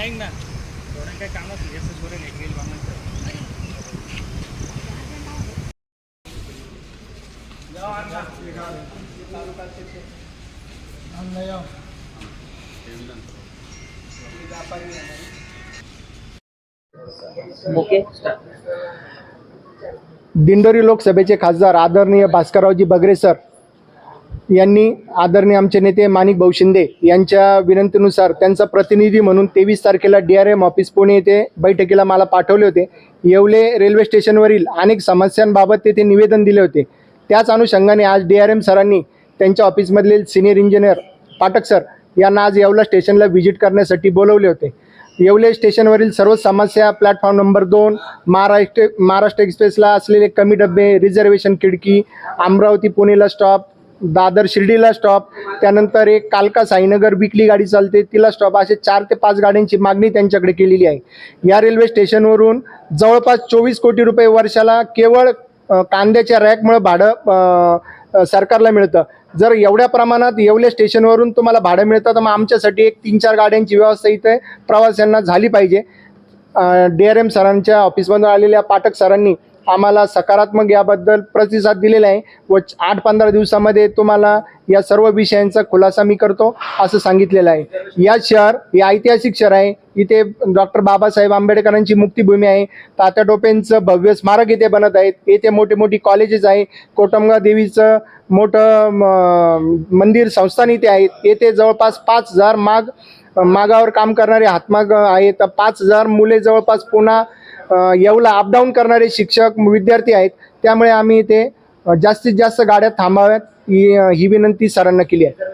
ऐक ना. थोडं काय काम असलं जास्त बरं नाही ग्रिल दिंडोरी लोकसभेचे खासदार आदरणीय भास्कररावजी बगरे सर यांनी आदरणीय आमचे नेते माणिक भाऊ शिंदे यांच्या विनंतीनुसार त्यांचा प्रतिनिधी म्हणून तेवीस तारखेला D R M office Pune येथे बैठकीला मला पाठवले होते. येवले रेल्वे स्टेशनवरील अनेक समस्यांबाबत तेथे निवेदन दिले होते. त्याच अनुषंगाने आज डी आर एम सरांनी त्यांच्या ऑफिसमधील सिनियर इंजिनियर पाठक सर यांना आज येवला स्टेशनला व्हिजिट करण्यासाठी बोलवले होते. येवले स्टेशनवरील सर्व समस्या प्लॅटफॉर्म नंबर दोन महाराष्ट्र महाराष्ट्र एक्सप्रेसला असलेले कमी डबे रिझर्वेशन खिडकी अमरावती पुणेला स्टॉप दादर शिर्डीला स्टॉप त्यानंतर एक कालका साईनगर विकली गाडी चालते तिला स्टॉप असे चार ते पाच गाड्यांची मागणी त्यांच्याकडे केलेली आहे. या रेल्वे स्टेशनवरून जवळपास चोवीस कोटी रुपये वर्षाला केवळ कांद्याच्या रॅकमुळं भाडं सरकारला मिळतं. जर एवढ्या प्रमाणात येवल्या स्टेशनवरून तुम्हाला भाडं मिळतं तर मग आमच्यासाठी एक तीन चार गाड्यांची व्यवस्था इथे प्रवाशांना झाली पाहिजे. डी आर एम सरांच्या ऑफिसमधून आलेल्या पाठक सरांनी आम्हाला सकारात्मक याबद्दल प्रतिसाद दिलेला आहे व आठ पंधरा दिवसामध्ये तुम्हाला या सर्व विषयांचा खुलासा मी करतो असं सांगितलेलं आहे. या शहर हे ऐतिहासिक शहर आहे. इथे डॉक्टर बाबासाहेब आंबेडकरांची मुक्तिभूमी आहे. तात्या टोपेंचं भव्य स्मारक इथे बनत आहेत. येथे मोठे मोठी कॉलेजेस आहे कोटमगा देवीचं मोठं मंदिर संस्थान इथे आहेत येथे जवळपास पाच हजार माग मागावर काम करणारे हातमाग आहेत. पाच हजार मुले जवळपास पुन्हा येवला अपडाऊन करणारे शिक्षक विद्यार्थी आहेत. त्यामुळे आम्ही इथे जास्तीत जास्त गाड्या थांबाव्यात. ही ही विनंती सरांना केली आहे.